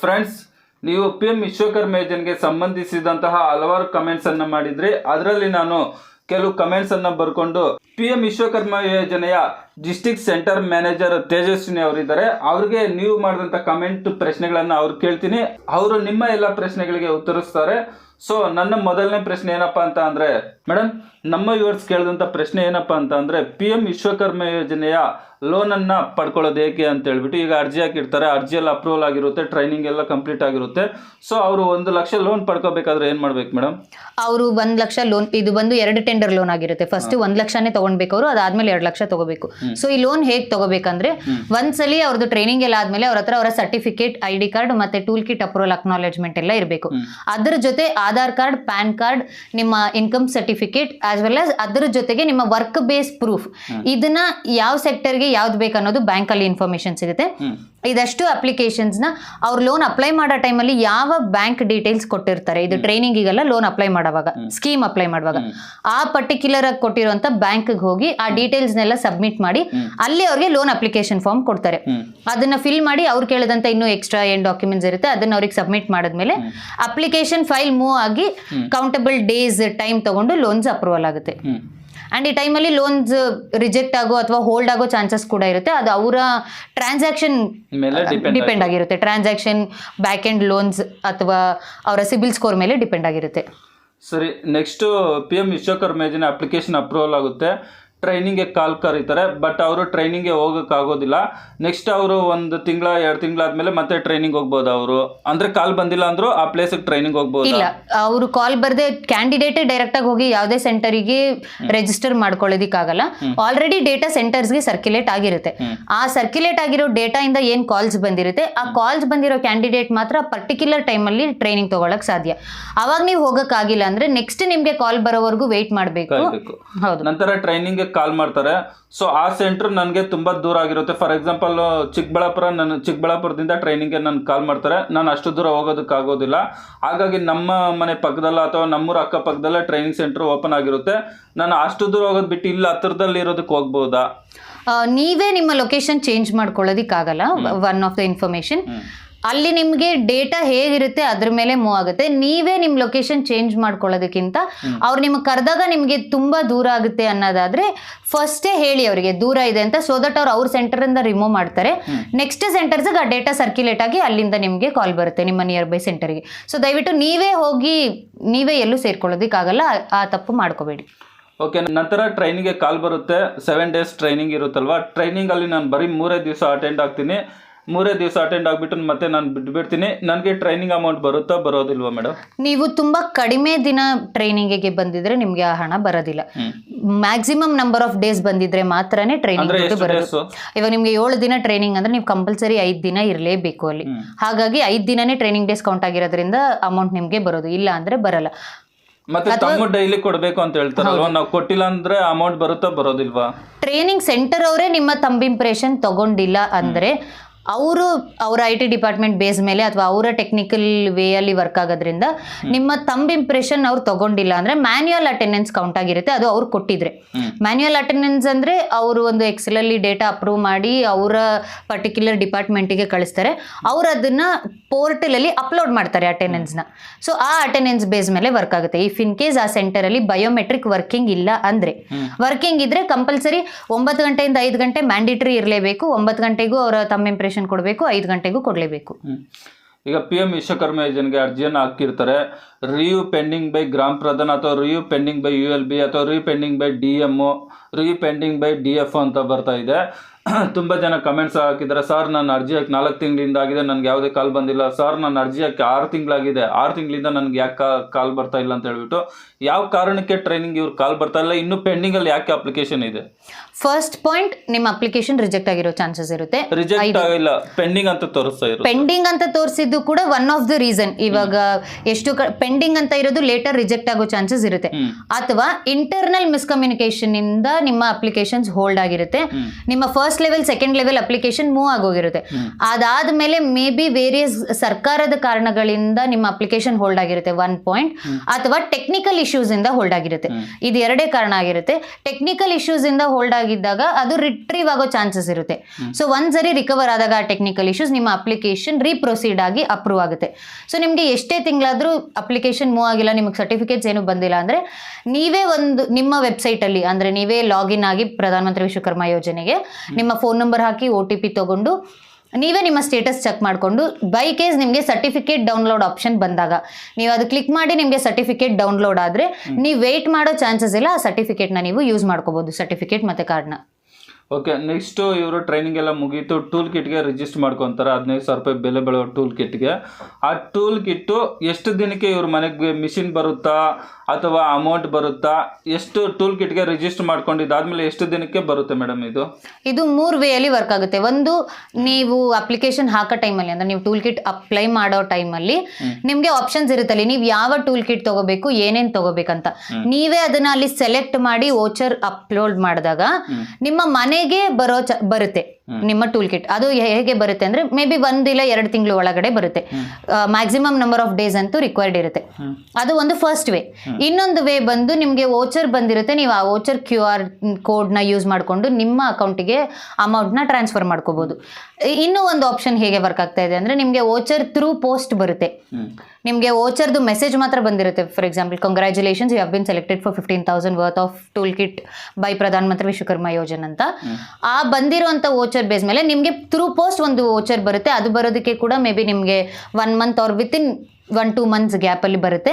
Friends ನೀವು P M ವಿಶ್ವಕರ್ ಯೋಜನೆಗೆ ಸಂಬಂಧಿಸಿದಂತಹ ಹಲವಾರು ಕಮೆಂಟ್ಸ್ ಅನ್ನ ಮಾಡಿದ್ರಿ. ಅದರಲ್ಲಿ ನಾನು ಕೆಲವು ಕಮೆಂಟ್ಸ್ ಅನ್ನ ಬರ್ಕೊಂಡು ಪಿ ಎಂ ವಿಶ್ವಕರ್ಮ ಯೋಜನೆಯ ಡಿಸ್ಟಿಕ್ ಸೆಂಟರ್ ಮ್ಯಾನೇಜರ್ ತೇಜಸ್ವಿನಿ ಅವರಿದ್ದಾರೆ. ಅವ್ರಿಗೆ ನೀವು ಮಾಡಿದಂಥ ಕಮೆಂಟ್ ಪ್ರಶ್ನೆಗಳನ್ನ ಅವ್ರು ಕೇಳ್ತೀನಿ. ಅವರು ನಿಮ್ಮ ಎಲ್ಲ ಪ್ರಶ್ನೆಗಳಿಗೆ ಉತ್ತರಿಸ್ತಾರೆ. ಸೊ ನನ್ನ ಮೊದಲನೇ ಪ್ರಶ್ನೆ ಏನಪ್ಪ ಅಂತ ಅಂದ್ರೆ ಮೇಡಮ್ ನಮ್ಮ ಯುವರ್ಸ್ ಕೇಳಿದಂಥ ಪ್ರಶ್ನೆ ಏನಪ್ಪ ಅಂತ ಅಂದ್ರೆ ಪಿ ಎಂ ವಿಶ್ವಕರ್ಮ ಯೋಜನೆಯ ಲೋನ್ ಅನ್ನ ಪಡ್ಕೊಳ್ಳೋದು ಏಕೆ ಅಂತ ಹೇಳ್ಬಿಟ್ಟು ಈಗ ಅರ್ಜಿ ಹಾಕಿರ್ತಾರೆ. ಅರ್ಜಿಯಲ್ಲಿ ಅಪ್ರೂವಲ್ ಆಗಿರುತ್ತೆ ಟ್ರೈನಿಂಗ್ ಎಲ್ಲ ಕಂಪ್ಲೀಟ್ ಆಗಿರುತ್ತೆ. ಸೊ ಅವರು ಒಂದು ಲಕ್ಷ ಲೋನ್ ಪಡ್ಕೋಬೇಕಾದ್ರೆ ಏನ್ ಮಾಡ್ಬೇಕು ಮೇಡಮ್ ಅವರು ಒಂದ್ ಲಕ್ಷ ಲೋನ್ ಇದು ಬಂದು ಎರಡು ಟೆಂಡರ್ ಲೋನ್ ಆಗಿರುತ್ತೆ. ಫಸ್ಟ್ ಒಂದ್ ಲಕ್ಷನೇ ತಗೊಂಡ್ಬೇಕು ಅವರು ಅದಾದ್ಮೇಲೆ ಎರಡು ಲಕ್ಷ ತಗೋಬೇಕು. ಸೊ ಈ ಲೋನ್ ಹೇಗ್ ತಗೋಬೇಕಂದ್ರೆ ಒಂದ್ಸಲಿ ಅವ್ರದ್ದು ಟ್ರೈನಿಂಗ್ ಎಲ್ಲ ಆದ್ಮೇಲೆ ಅವ್ರ ಹತ್ರ ಅವರ ಸರ್ಟಿಫಿಕೇಟ್ ಐ ಡಿ ಕಾರ್ಡ್ ಮತ್ತೆ ಟೂಲ್ ಕಿಟ್ ಅಪ್ರೂವಲ್ ಅಕ್ನಾಲೆಜ್ಮೆಂಟ್ ಎಲ್ಲ ಇರಬೇಕು. ಅದ್ರ ಜೊತೆ ಆಧಾರ್ ಕಾರ್ಡ್ ಪ್ಯಾನ್ ಕಾರ್ಡ್ ನಿಮ್ಮ income certificate as well as ಅದ್ರ ಜೊತೆಗೆ ನಿಮ್ಮ ವರ್ಕ್ ಬೇಸ್ ಪ್ರೂಫ್ ಇದನ್ನ ಯಾವ ಸೆಕ್ಟರ್ಗೆ ಯಾವ್ದು ಬೇಕನ್ನೋದು ಬ್ಯಾಂಕ್ ಅಲ್ಲಿ ಇನ್ಫಾರ್ಮೇಶನ್ ಸಿಗುತ್ತೆ. ಇದಷ್ಟು ಅಪ್ಲಿಕೇಶನ್ಸ್ನ ಅವ್ರು ಲೋನ್ ಅಪ್ಲೈ ಮಾಡೋ ಟೈಮಲ್ಲಿ ಯಾವ ಬ್ಯಾಂಕ್ ಡೀಟೇಲ್ಸ್ ಕೊಟ್ಟಿರ್ತಾರೆ. ಇದು ಟ್ರೈನಿಂಗಿಗೆಲ್ಲ ಲೋನ್ ಅಪ್ಲೈ ಮಾಡುವಾಗ ಸ್ಕೀಮ್ ಅಪ್ಲೈ ಮಾಡುವಾಗ. ಆ ಪರ್ಟಿಕ್ಯುಲರ್ ಆಗಿ ಕೊಟ್ಟಿರುವಂತ ಬ್ಯಾಂಕ್ಗೆ ಹೋಗಿ ಆ ಡೀಟೇಲ್ಸ್ ನೆಲ್ಲ ಸಬ್ಮಿಟ್ ಮಾಡಿ ಅಲ್ಲಿ ಅವ್ರಿಗೆ ಲೋನ್ ಅಪ್ಲಿಕೇಶನ್ ಫಾರ್ಮ್ ಕೊಡ್ತಾರೆ. ಅದನ್ನ ಫಿಲ್ ಮಾಡಿ ಅವ್ರು ಕೇಳಿದಂತ ಇನ್ನು ಎಕ್ಸ್ಟ್ರಾ ಏನ್ ಡಾಕ್ಯುಮೆಂಟ್ಸ್ ಇರುತ್ತೆ ಅದನ್ನ ಅವ್ರಿಗೆ ಸಬ್ಮಿಟ್ ಮಾಡಿದ್ಮೇಲೆ ಅಪ್ಲಿಕೇಶನ್ ಫೈಲ್ ಮೂವ್ ಆಗಿ ಕೌಂಟಬಲ್ ಡೇಸ್ ಟೈಮ್ ತಗೊಂಡು ಲೋನ್ಸ್ ಅಪ್ರೂವಲ್ ಆಗುತ್ತೆ. ಅಂಡ್ ಈ ಟೈಮಲ್ಲಿ ಲೋನ್ಸ್ ರಿಜೆಕ್ಟ್ ಆಗೋ ಅಥವಾ ಹೋಲ್ಡ್ ಆಗೋ ಚಾನ್ಸಸ್ ಕೂಡ ಇರುತ್ತೆ. ಅದು ಅವರ ಟ್ರಾನ್ಸಾಕ್ಷನ್ ಡಿಪೆಂಡ್ ಆಗಿರುತ್ತೆ. ಟ್ರಾನ್ಸಾಕ್ಷನ್ ಬ್ಯಾಕ್ ಎಂಡ್ ಲೋನ್ಸ್ ಅಥವಾ ಅವರ ಸಿಬಿಲ್ ಸ್ಕೋರ್ ಮೇಲೆ ಡಿಪೆಂಡ್ ಆಗಿರುತ್ತೆ. ಸರಿ ನೆಕ್ಸ್ಟು ಪಿ ಎಂ ವಿಶ್ವಕರ್ಮ ಯೋಜನೆ ಅಪ್ಲಿಕೇಶನ್ ಅಪ್ರೂವಲ್ ಆಗುತ್ತೆ. ಟ್ರೈನಿಂಗ್ಗೆ ಕಾಲ್ ಕರೀತಾರೆ ಬಟ್ ಅವರು ಟ್ರೈನಿಂಗ್ಗೆ ಹೋಗೋಕ್ಕಾಗೋದಿಲ್ಲ. ನೆಕ್ಸ್ಟ್ ಅವರು ಒಂದು ತಿಂಗಳ ಎರಡು ತಿಂಗಳಾದ್ಮೇಲೆ ಮತ್ತೆ ಟ್ರೈನಿಂಗ್ ಹೋಗ್ಬೋದು ಅವರು. ಅಂದ್ರೆ ಕಾಲ್ ಬಂದಿಲ್ಲ ಅಂದ್ರೂ ಆ ಪ್ಲೇಸಿಗೆ ಟ್ರೈನಿಂಗ್ ಹೋಗ್ಬೋದು? ಇಲ್ಲ ಅವರು ಕಾಲ್ ಬರದೆ ಕ್ಯಾಂಡಿಡೇಟೇ ಡೈರೆಕ್ಟ್ ಆಗಿ ಹೋಗಿ ಯಾವುದೇ ಸೆಂಟರಿಗೆ ರಿಜಿಸ್ಟರ್ ಮಾಡ್ಕೊಳ್ಳೋದಿಕ್ಕಾಗಲ್ಲ. ಆಲ್ರೆಡಿ ಡೇಟಾ ಸೆಂಟರ್ಸ್ಗೆ ಸರ್ಕ್ಯುಲೇಟ್ ಆಗಿರುತ್ತೆ. ಆ ಸರ್ಕ್ಯುಲೇಟ್ ಆಗಿರೋ ಡೇಟಾ ಇಂದ ಏನ್ ಕಾಲ್ಸ್ ಬಂದಿರುತ್ತೆ ಆ ಕಾಲ್ಸ್ ಬಂದಿರೋ ಕ್ಯಾಂಡಿಡೇಟ್ ಮಾತ್ರ ಪರ್ಟಿಕ್ಯುಲರ್ ಟೈಮಲ್ಲಿ ಟ್ರೈನಿಂಗ್ ತಗೊಳಕ್ ಸಾಧ್ಯ. ಅವಾಗ ನೀವು ಹೋಗೋಕ್ಕಾಗಿಲ್ಲ ಅಂದ್ರೆ ನೆಕ್ಸ್ಟ್ ನಿಮ್ಗೆ ಕಾಲ್ ಬರೋವರೆಗೂ ವೇಟ್ ಮಾಡಬೇಕು. ಹೌದು. ನಂತರ ಟ್ರೈನಿಂಗ್ಗೆ ಕಾಲ್ ಮಾಡ್ತಾರೆ. ಸೊ ಆ ಸೆಂಟರ್ ನನಗೆ ತುಂಬ ದೂರ ಆಗಿರುತ್ತೆ. ಫಾರ್ ಎಕ್ಸಾಂಪಲ್ ಚಿಕ್ಕಬಳ್ಳಾಪುರ ನನ್ನ ಚಿಕ್ಕಬಳ್ಳಾಪುರದಿಂದ ಟ್ರೈನಿಂಗ್ಗೆ ನಾನು ಕಾಲ್ ಮಾಡ್ತಾರೆ. ನಾನು ಅಷ್ಟು ದೂರ ಹೋಗೋದಕ್ಕಾಗೋದಿಲ್ಲ ಹಾಗಾಗಿ ನಮ್ಮ ಮನೆ ಪಕ್ಕದಲ್ಲ ಅಥವಾ ನಮ್ಮೂರ ಅಕ್ಕಪಕ್ಕದಲ್ಲೇ ಟ್ರೈನಿಂಗ್ ಸೆಂಟರ್ ಓಪನ್ ಆಗಿರುತ್ತೆ. ನಾನು ಅಷ್ಟು ದೂರ ಹೋಗೋದು ಬಿಟ್ಟು ಇಲ್ಲಿ ಹತ್ತಿರದಲ್ಲಿ ಇರೋದಕ್ಕೆ ಹೋಗ್ಬೋದಾ? ನೀವೇ ನಿಮ್ಮ ಲೊಕೇಶನ್ ಚೇಂಜ್ ಮಾಡ್ಕೊಳ್ಳೋದಿಕ್ಕಾಗಲ್ಲ. ಒನ್ ಆಫ್ ದ ಇನ್ಫಾರ್ಮೇಶನ್ ಅಲ್ಲಿ ನಿಮಗೆ ಡೇಟಾ ಹೇಗಿರುತ್ತೆ ಅದ್ರ ಮೇಲೆ ಮೂವ್ ಆಗುತ್ತೆ. ನೀವೇ ನಿಮ್ಮ ಲೊಕೇಶನ್ ಚೇಂಜ್ ಮಾಡ್ಕೊಳ್ಳೋದಕ್ಕಿಂತ ಅವ್ರು ನಿಮ್ಗೆ ಕರೆದಾಗ ನಿಮಗೆ ತುಂಬಾ ದೂರ ಆಗುತ್ತೆ ಅನ್ನೋದಾದ್ರೆ ಫಸ್ಟೇ ಹೇಳಿ ಅವರಿಗೆ ದೂರ ಇದೆ ಅಂತ. ಸೊ ದಟ್ ಅವ್ರು ಅವ್ರ ಸೆಂಟರಿಂದ ರಿಮೂವ್ ಮಾಡ್ತಾರೆ. ನೆಕ್ಸ್ಟ್ ಸೆಂಟರ್ಸ್ಗೆ ಆ ಡೇಟಾ ಸರ್ಕ್ಯುಲೇಟ್ ಆಗಿ ಅಲ್ಲಿಂದ ನಿಮಗೆ ಕಾಲ್ ಬರುತ್ತೆ ನಿಮ್ಮ ನಿಯರ್ ಬೈ ಸೆಂಟರ್ಗೆ ಸೊ ದಯವಿಟ್ಟು ನೀವೇ ಹೋಗಿ ನೀವೇ ಎಲ್ಲೂ ಸೇರ್ಕೊಳ್ಳೋದಕ್ಕಾಗಲ್ಲ ಆ- ತಪ್ಪು ಮಾಡ್ಕೋಬೇಡಿ. ಓಕೆ ನಂತರ ಟ್ರೈನಿಂಗ್ಗೆ ಕಾಲ್ ಬರುತ್ತೆ. ಸೆವೆನ್ ಡೇಸ್ ಟ್ರೈನಿಂಗ್ ಇರುತ್ತಲ್ವಾ? ಟ್ರೈನಿಂಗಲ್ಲಿ ನಾನು ಬರೀ ಮೂರೇ ದಿವಸ ಅಟೆಂಡ್ ಆಗ್ತೀನಿ. ಮೂರೇ ದಿವಸ ಅಟೆಂಡ್ ಆಗಿಬಿಟ್ಟು ಮತ್ತೆ ನಾನು ಬಿಟ್ಬಿಡ್ತೀನಿ ನನಗೆ ಟ್ರೈನಿಂಗ್ ಅಮೌಂಟ್ ಬರುತ್ತಾ ಬರೋದಿಲ್ವಾ ಮೇಡಮ್ ನೀವು ತುಂಬಾ ಕಡಿಮೆ ದಿನ ಟ್ರೈನಿಂಗಿಗೆ ಬಂದಿದ್ರೆ ನಿಮ್ಗೆ ಆ ಹಣ ಬರೋದಿಲ್ಲ. ಮ್ಯಾಕ್ಸಿಮಮ್ ನಂಬರ್ ಆಫ್ ಡೇಸ್ ಬಂದಿದ್ರೆ ಮಾತ್ರನೇ ಟ್ರೈನಿಂಗ್ ಬರೋದು. ಇವಾಗ ನಿಮ್ಗೆ ಏಳು ದಿನ ಟ್ರೈನಿಂಗ್ ಅಂದ್ರೆ ನೀವು ಕಂಪಲ್ಸರಿ ಐದ್ ದಿನ ಇರಲೇಬೇಕು ಅಲ್ಲಿ. ಹಾಗಾಗಿ ಐದ್ ದಿನನೇ ಟ್ರೈನಿಂಗ್ ಡೇಸ್ ಕೌಂಟ್ ಆಗಿರೋದ್ರಿಂದ ಅಮೌಂಟ್ ನಿಮ್ಗೆ ಬರೋದು. ಇಲ್ಲ ಅಂದ್ರೆ ಬರಲ್ಲ. ಮತ್ತೆ ತಮ್ಮ ಡೈಲಿ ಕೊಡಬೇಕು ಅಂತ ಹೇಳ್ತಾರಲ್ವಾ? ನಾವು ಕೊಟ್ಟಿಲ್ಲ ಅಂದ್ರೆ ಅಮೌಂಟ್ ಬರುತ್ತಾ ಬರೋದಿಲ್ವಾ? ಟ್ರೈನಿಂಗ್ ಸೆಂಟರ್ ಅವರೇ ನಿಮ್ಮ ತಂಬ್ ಇಂಪ್ರೆಷನ್ ತಗೊಂಡಿಲ್ಲ ಅಂದ್ರೆ ಅವರು ಅವರ ಐ ಟಿ ಡಿಪಾರ್ಟ್ಮೆಂಟ್ ಬೇಸ್ ಮೇಲೆ ಅಥವಾ ಅವರ ಟೆಕ್ನಿಕಲ್ ವೇ ಅಲ್ಲಿ ವರ್ಕ್ ಆಗೋದ್ರಿಂದ ನಿಮ್ಮ ತಂಬ್ ಇಂಪ್ರೆಷನ್ ಅವ್ರು ತಗೊಂಡಿಲ್ಲ ಅಂದ್ರೆ ಮ್ಯಾನ್ಯುಯಲ್ ಅಟೆಂಡೆನ್ಸ್ ಕೌಂಟ್ ಆಗಿರುತ್ತೆ ಅದು ಅವ್ರು ಕೊಟ್ಟಿದ್ರೆ. ಮ್ಯಾನ್ಯುಯಲ್ ಅಟೆಂಡೆನ್ಸ್ ಅಂದ್ರೆ ಅವರು ಒಂದು ಎಕ್ಸೆಲ್ ಅಲ್ಲಿ ಡೇಟಾ ಅಪ್ರೂವ್ ಮಾಡಿ ಅವರ ಪರ್ಟಿಕ್ಯುಲರ್ ಡಿಪಾರ್ಟ್ಮೆಂಟಿಗೆ ಕಳಿಸ್ತಾರೆ. ಅವ್ರು ಅದನ್ನ ಪೋರ್ಟಲ್ ಅಲ್ಲಿ ಅಪ್ಲೋಡ್ ಮಾಡ್ತಾರೆ ಅಟೆಂಡೆನ್ಸ್ನ. ಸೊ ಆ ಅಟೆಂಡೆನ್ಸ್ ಬೇಸ್ ಮೇಲೆ ವರ್ಕ್ ಆಗುತ್ತೆ. ಇಫ್ ಇನ್ ಕೇಸ್ ಆ ಸೆಂಟರ್ ಅಲ್ಲಿ ಬಯೋಮೆಟ್ರಿಕ್ ವರ್ಕಿಂಗ್ ಇಲ್ಲ ಅಂದ್ರೆ. ವರ್ಕಿಂಗ್ ಇದ್ರೆ ಕಂಪಲ್ಸರಿ ಒಂಬತ್ತು ಗಂಟೆಯಿಂದ ಐದು ಗಂಟೆ ಮ್ಯಾಂಡೇಟರಿ ಇರಲೇಬೇಕು. ಒಂಬತ್ತು ಗಂಟೆಗೂ ಅವರ ತಮ್ಮ ಇಂಪ್ರೆಷನ್ ಕೊಡಬೇಕು, ಐದು ಗಂಟೆಗೂ ಕೊಡಲೇಬೇಕು. ಈಗ ಪಿ ಎಂ ವಿಶ್ವಕರ್ಮ ಯೋಜನೆಗೆ ಅರ್ಜಿಯನ್ನು ಹಾಕಿರ್ತಾರೆ ರಿವ್ಯೂ ಪೆಂಡಿಂಗ್ ಬೈ ಗ್ರಾಮ ಪ್ರಧಾನ ಅಥವಾ review pending by U L B ಅಥವಾ review pending by D M review pending by D F ಅಂತ ಬರ್ತಾ ಇದೆ. ತುಂಬ ಜನ ಕಮೆಂಟ್ಸ್ ಹಾಕಿದ್ದಾರೆ. ಸರ್ ನನ್ನ ಅರ್ಜಿ ಹಾಕಿ ನಾಲ್ಕು ತಿಂಗಳಿಂದ ಆಗಿದೆ. ನನಗೆ ಯಾವುದೇ ಕಾಲ್ ಬಂದಿಲ್ಲ. ಸರ್ ನನ್ನ ಅರ್ಜಿ ಹಾಕಿ ಆರು ತಿಂಗಳಾಗಿದೆ. ಆರು ತಿಂಗಳಿಂದ ನನಗೆ ಯಾಕೆ ಕಾಲ್ ಬರ್ತಾ ಇಲ್ಲ ಅಂತ ಹೇಳ್ಬಿಟ್ಟು ಯಾವ ಕಾರಣಕ್ಕೆ ಟ್ರೈನಿಂಗ್ ಇವ್ರು ಕಾಲ್ ಬರ್ತಾ ಇಲ್ಲ? ಇನ್ನೂ ಪೆಂಡಿಂಗಲ್ಲಿ ಯಾಕೆ ಅಪ್ಲಿಕೇಶನ್ ಇದೆ? ಫಸ್ಟ್ ಪಾಯಿಂಟ್ ನಿಮ್ಮ ಅಪ್ಲಿಕೇಶನ್ ರಿಜೆಕ್ಟ್ ಆಗಿರೋ ಚಾನ್ಸಸ್ ಇರುತ್ತೆ. ರಿಜೆಕ್ಟ್ ಆಗಿಲ್ಲ. ಪೆಂಡಿಂಗ್ ಅಂತ ತೋರಿಸ್ತಾ ಇರೋದು. ಪೆಂಡಿಂಗ್ ಅಂತ ತೋರಿಸಿದ್ದು ಕೂಡ ಒನ್ ಆಫ್ ದ ರೀಸನ್ ಇವಾಗ ಎಷ್ಟು ಪೆಂಡಿಂಗ್ ಅಂತ ಇರೋದು ಲೇಟರ್ ರಿಜೆಕ್ಟ್ ಆಗೋ ಚಾನ್ಸಸ್ ಇರುತ್ತೆ. ಅಥವಾ ಇಂಟರ್ನಲ್ ಮಿಸ್ಕಮ್ಯುನಿಕೇಶನ್ ಇಂದ ನಿಮ್ಮ ಅಪ್ಲಿಕೇಶನ್ಸ್ ಹೋಲ್ಡ್ ಆಗಿರುತ್ತೆ. ನಿಮ್ಮ first level second level application move ಆಗೋಗಿರುತ್ತೆ. ಅದಾದ್ಮೇಲೆ ಮೇ ಬಿ ವೇರಿಯಸ್ ಸರ್ಕಾರದ ಕಾರಣಗಳಿಂದ ನಿಮ್ಮ ಅಪ್ಲಿಕೇಶನ್ ಹೋಲ್ಡ್ ಆಗಿರುತ್ತೆ ಒನ್ ಪಾಯಿಂಟ್ ಅಥವಾ ಟೆಕ್ನಿಕಲ್ ಇಶ್ಯೂಸ್ ಇಂದ ಹೋಲ್ಡ್ ಆಗಿರುತ್ತೆ. ಇದು ಎರಡೇ ಕಾರಣ ಆಗಿರುತ್ತೆ. ಟೆಕ್ನಿಕಲ್ ಇಶ್ಯೂಸ್ ಇಂದ ಹೋಲ್ಡ್ ಆಗಿದ್ದಾಗ ಅದು ರಿಟ್ರೀವ್ ಆಗೋ ಚಾನ್ಸಸ್ ಇರುತ್ತೆ. ಸೊ ಒಂದ್ಸರಿ ರಿಕವರ್ ಆದಾಗ ಆ ಟೆಕ್ನಿಕಲ್ ಇಶ್ಯೂಸ್ ನಿಮ್ಮ ಅಪ್ಲಿಕೇಶನ್ ರೀಪ್ರೊಸೀಡ್ ಆಗಿ ಅಪ್ರೂವ್ ಆಗುತ್ತೆ. ಸೊ ನಿಮಗೆ ಎಷ್ಟೇ ತಿಂಗಳಾದರೂ ಅಪ್ಲಿಕೇಶನ್ ಮೂವ್ ಆಗಿಲ್ಲ ನಿಮಗೆ ಸರ್ಟಿಫಿಕೇಟ್ಸ್ ಏನು ಬಂದಿಲ್ಲ ಅಂದ್ರೆ ನೀವೇ ಒಂದು ನಿಮ್ಮ ವೆಬ್ಸೈಟ್ ಅಲ್ಲಿ ಅಂದ್ರೆ ನೀವೇ ಲಾಗಿನ್ ಆಗಿ ಪ್ರಧಾನಮಂತ್ರಿ ವಿಶ್ವಕರ್ಮ ಯೋಜನೆಗೆ. ನಿಮ್ಮ ಫೋನ್ ನಂಬರ್ ಹಾಕಿ ಒ ಟಿ ಪಿ ತಗೊಂಡು ನೀವೇ ನಿಮ್ಮ ಸ್ಟೇಟಸ್ ಚೆಕ್ ಮಾಡಿಕೊಂಡು ಬೈ ಕೇಸ್ ನಿಮಗೆ ಸರ್ಟಿಫಿಕೇಟ್ ಡೌನ್ಲೋಡ್ ಆಪ್ಷನ್ ಬಂದಾಗ. ನೀವು ಅದು ಕ್ಲಿಕ್ ಮಾಡಿ ನಿಮಗೆ ಸರ್ಟಿಫಿಕೇಟ್ ಡೌನ್ಲೋಡ್ ಆದರೆ ನೀವು ವೆಯ್ಟ್ ಮಾಡೋ ಚಾನ್ಸಸ್ ಇಲ್ಲ ಆ ಸರ್ಟಿಫಿಕೇಟ್ನ ನೀವು ಯೂಸ್ ಮಾಡ್ಕೋಬೋದು ಸರ್ಟಿಫಿಕೇಟ್ ಮತ್ತು ಕಾರ್ಡ್ನ ಓಕೆ ನೆಕ್ಸ್ಟು ಇವರು ಟ್ರೈನಿಂಗ್ ಎಲ್ಲ ಮುಗೀತು ಟೂಲ್ ಕಿಟ್ಗೆ ರಿಜಿಸ್ಟರ್ ಮಾಡ್ಕೊತಾರೆ ಹದಿನೈದು ಸಾವಿರ ರೂಪಾಯಿ ಬೆಲೆ ಬಾಳೋ ಟೂಲ್ ಕಿಟ್ಗೆ ಆ ಟೂಲ್ ಕಿಟ್ಟು ಎಷ್ಟು ದಿನಕ್ಕೆ ಇವ್ರ ಮನೆಗೆ ಮಿಷಿನ್ ಬರುತ್ತಾ ಅಥವಾ ಅಮೌಂಟ್ ಬರುತ್ತಾ ಎಷ್ಟು ಟೂಲ್ ಕಿಟ್ಗೆ ರಿಜಿಸ್ಟರ್ ಮಾಡ್ಕೊಂಡಿದ್ದಾದ್ಮೇಲೆ ಎಷ್ಟು ದಿನಕ್ಕೆ ಬರುತ್ತೆ ಮೇಡಮ್ ಇದು? ಇದು ಮೂರು ವೇಯಲ್ಲಿ ವರ್ಕ್ ಆಗುತ್ತೆ. ಒಂದು ನೀವು ಅಪ್ಲಿಕೇಶನ್ ಹಾಕೋ ಟೈಮಲ್ಲಿ ಅಂದ್ರೆ ನೀವು ಟೂಲ್ ಕಿಟ್ ಅಪ್ಲೈ ಮಾಡೋ ಟೈಮಲ್ಲಿ ನಿಮಗೆ ಆಪ್ಷನ್ಸ್ ಇರುತ್ತಲ್ಲಿ ನೀವು ಯಾವ ಟೂಲ್ ಕಿಟ್ ತಗೋಬೇಕು ಏನೇನು ತಗೋಬೇಕಂತ. ನೀವೇ ಅದನ್ನ ಅಲ್ಲಿ ಸೆಲೆಕ್ಟ್ ಮಾಡಿ ಓಚರ್ ಅಪ್ಲೋಡ್ ಮಾಡಿದಾಗ ನಿಮ್ಮ ಮನೆಗೆ ಬರೋ ಚ ಬರುತ್ತೆ? ನಿಮ್ಮ ಟೂಲ್ ಕಿಟ್ ಅದು ಹೇಗೆ ಬರುತ್ತೆ ಅಂದ್ರೆ ಮೇ ಬಿ ಇಲ್ಲ ಎರಡು ತಿಂಗಳು ಒಳಗಡೆ ಬರುತ್ತೆ. ಮ್ಯಾಕ್ಸಿಮಮ್ ನಂಬರ್ ಆಫ್ ಡೇಸ್ ಅಂತೂ ರಿಕ್ವೈರ್ಡ್ ಇರುತ್ತೆ. ಅದು ಒಂದು ಫಸ್ಟ್ ವೇ ಇನ್ನೊಂದು ವೇ ಬಂದು ನಿಮಗೆ ವೋಚರ್ ಬಂದಿರುತ್ತೆ ನೀವು ಆ ವೋಚರ್ ಕ್ಯೂ ಆರ್ ಕೋಡ್ನ ಯೂಸ್ ಮಾಡಿಕೊಂಡು ನಿಮ್ಮ ಅಕೌಂಟಿಗೆ ಅಮೌಂಟ್ನ ಟ್ರಾನ್ಸ್ಫರ್ ಮಾಡ್ಕೋಬಹುದು ಇನ್ನೂ ಒಂದು ಆಪ್ಷನ್ ಹೇಗೆ ವರ್ಕ್ ಆಗ್ತಾ ಇದೆ ಅಂದ್ರೆ ನಿಮಗೆ ವೋಚರ್ ಥ್ರೂ ಪೋಸ್ಟ್ ಬರುತ್ತೆ. ನಿಮಗೆ ವೋಚರ್ದು ಮೆಸೇಜ್ ಮಾತ್ರ ಬಂದಿರುತ್ತೆ. For example congratulations you have been selected for fifteen thousand worth of tool kit by Pradhan Mantri Vishwakarma ಯೋಜನೆ ಅಂತ ಆ ಬಂದಿರುವಂಥ ವೋಚರ್ ಬೇಸ್ ಮೇಲೆ ನಿಮಗೆ ಥ್ರೂ ಪೋಸ್ಟ್ ಒಂದು ವೋಚರ್ ಬರುತ್ತೆ. ಅದು ಬರೋದಕ್ಕೆ ಕೂಡ ಮೇ ಬಿ ನಿಮಗೆ ಒನ್ ಮಂತ್ ಅವ್ರ ವಿತಿನ್ ಒನ್ ಟೂ ಮಂತ್ಸ್ ಗ್ಯಾಪಲ್ಲಿ ಬರುತ್ತೆ.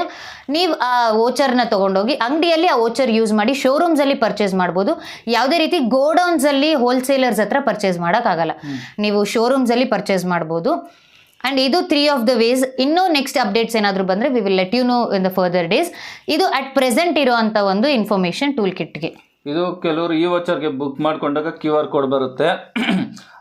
ನೀವು ಆ ವೋಚರ್ನ ತೊಗೊಂಡೋಗಿ ಅಂಗಡಿಯಲ್ಲಿ ಆ ವೋಚರ್ ಯೂಸ್ ಮಾಡಿ ಶೋರೂಮ್ಸಲ್ಲಿ ಪರ್ಚೇಸ್ ಮಾಡ್ಬೋದು. ಯಾವುದೇ ರೀತಿ ಗೋಡೌನ್ಸಲ್ಲಿ ಹೋಲ್ಸೇಲರ್ಸ್ ಹತ್ರ ಪರ್ಚೇಸ್ ಮಾಡೋಕ್ಕಾಗಲ್ಲ. ನೀವು ಶೋರೂಮ್ಸಲ್ಲಿ ಪರ್ಚೇಸ್ ಮಾಡ್ಬೋದು. ಆ್ಯಂಡ್ ಇದು ತ್ರೀ ಆಫ್ ದ ವೇಸ್ ಇನ್ನೂ ನೆಕ್ಸ್ಟ್ ಅಪ್ಡೇಟ್ಸ್ ಏನಾದರೂ ಬಂದರೆ we will let you know in the further days ಇದು ಅಟ್ ಪ್ರೆಸೆಂಟ್ ಇರೋವಂಥ ಒಂದು ಇನ್ಫಾರ್ಮೇಷನ್ ಟೂಲ್ ಕಿಟ್ಗೆ ಇದು ಕೆಲವರು ಈ ವಾಚರ್ಗೆ ಬುಕ್ ಮಾಡಿಕೊಂಡಾಗ ಕ್ಯೂ ಆರ್ ಕೋಡ್ ಬರುತ್ತೆ.